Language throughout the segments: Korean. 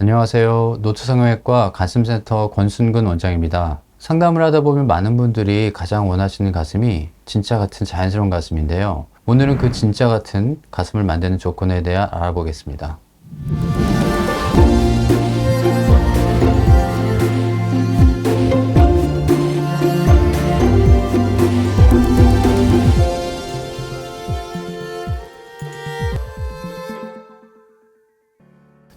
안녕하세요. 노트성형외과 가슴센터 권순근 원장입니다. 상담을 하다 보면 많은 분들이 가장 원하시는 가슴이 진짜 같은 자연스러운 가슴인데요. 오늘은 그 진짜 같은 가슴을 만드는 조건에 대해 알아보겠습니다.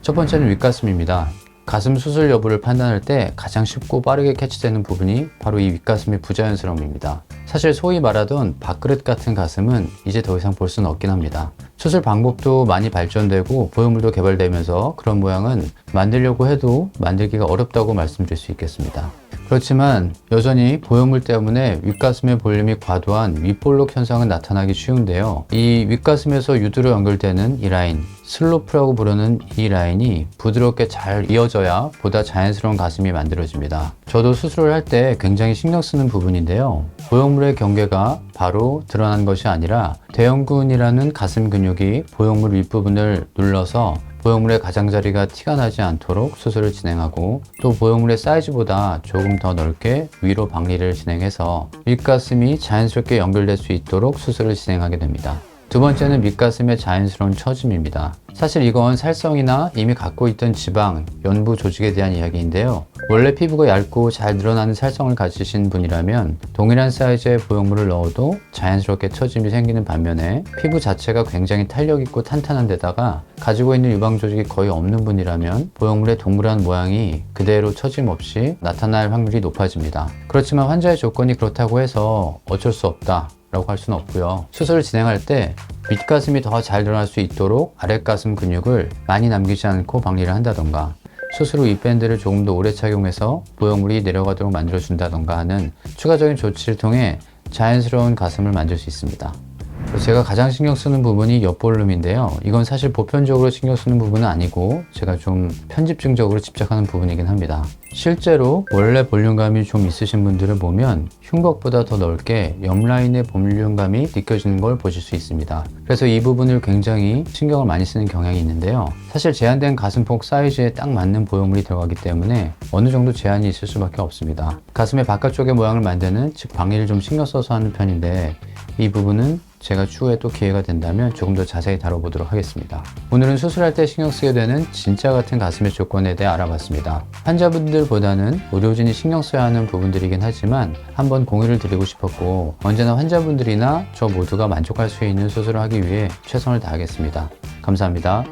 첫 번째는 윗가슴입니다. 가슴 수술 여부를 판단할 때 가장 쉽고 빠르게 캐치되는 부분이 바로 이 윗가슴의 부자연스러움입니다. 사실 소위 말하던 밥그릇 같은 가슴은 이제 더 이상 볼 수는 없긴 합니다. 수술 방법도 많이 발전되고 보형물도 개발되면서 그런 모양은 만들려고 해도 만들기가 어렵다고 말씀드릴 수 있겠습니다. 그렇지만 여전히 보형물 때문에 윗가슴의 볼륨이 과도한 윗볼록 현상은 나타나기 쉬운데요. 이 윗가슴에서 유두로 연결되는 이 라인, 슬로프라고 부르는 이 라인이 부드럽게 잘 이어져야 보다 자연스러운 가슴이 만들어집니다. 저도 수술을 할 때 굉장히 신경 쓰는 부분인데요. 보형물의 경계가 바로 드러난 것이 아니라 대형근이라는 가슴 근육이 보형물 윗부분을 눌러서 보형물의 가장자리가 티가 나지 않도록 수술을 진행하고 또 보형물의 사이즈보다 조금 더 넓게 위로 박리를 진행해서 윗가슴이 자연스럽게 연결될 수 있도록 수술을 진행하게 됩니다. 두 번째는 밑가슴의 자연스러운 처짐입니다. 사실 이건 살성이나 이미 갖고 있던 지방, 연부 조직에 대한 이야기인데요. 원래 피부가 얇고 잘 늘어나는 살성을 가지신 분이라면 동일한 사이즈의 보형물을 넣어도 자연스럽게 처짐이 생기는 반면에 피부 자체가 굉장히 탄력 있고 탄탄한 데다가 가지고 있는 유방 조직이 거의 없는 분이라면 보형물의 동그란 모양이 그대로 처짐 없이 나타날 확률이 높아집니다. 그렇지만 환자의 조건이 그렇다고 해서 어쩔 수 없다. 라고 할 수는 없고요. 수술을 진행할 때 윗가슴이 더 잘 드러날 수 있도록 아랫가슴 근육을 많이 남기지 않고 박리를 한다던가 수술 후 윗밴드를 조금 더 오래 착용해서 보형물이 내려가도록 만들어준다던가 하는 추가적인 조치를 통해 자연스러운 가슴을 만들 수 있습니다. 제가 가장 신경 쓰는 부분이 옆볼륨인데요. 이건 사실 보편적으로 신경 쓰는 부분은 아니고 제가 좀 편집증적으로 집착하는 부분이긴 합니다. 실제로 원래 볼륨감이 좀 있으신 분들을 보면 흉곽보다 더 넓게 옆 라인의 볼륨감이 느껴지는 걸 보실 수 있습니다. 그래서 이 부분을 굉장히 신경을 많이 쓰는 경향이 있는데요. 사실 제한된 가슴폭 사이즈에 딱 맞는 보형물이 들어가기 때문에 어느 정도 제한이 있을 수밖에 없습니다. 가슴의 바깥쪽의 모양을 만드는 즉 방리를 좀 신경 써서 하는 편인데 이 부분은 제가 추후에 또 기회가 된다면 조금 더 자세히 다뤄보도록 하겠습니다. 오늘은 수술할 때 신경 쓰게 되는 진짜 같은 가슴의 조건에 대해 알아봤습니다. 환자분들보다는 의료진이 신경 써야 하는 부분들이긴 하지만 한번 공유를 드리고 싶었고 언제나 환자분들이나 저 모두가 만족할 수 있는 수술을 하기 위해 최선을 다하겠습니다. 감사합니다.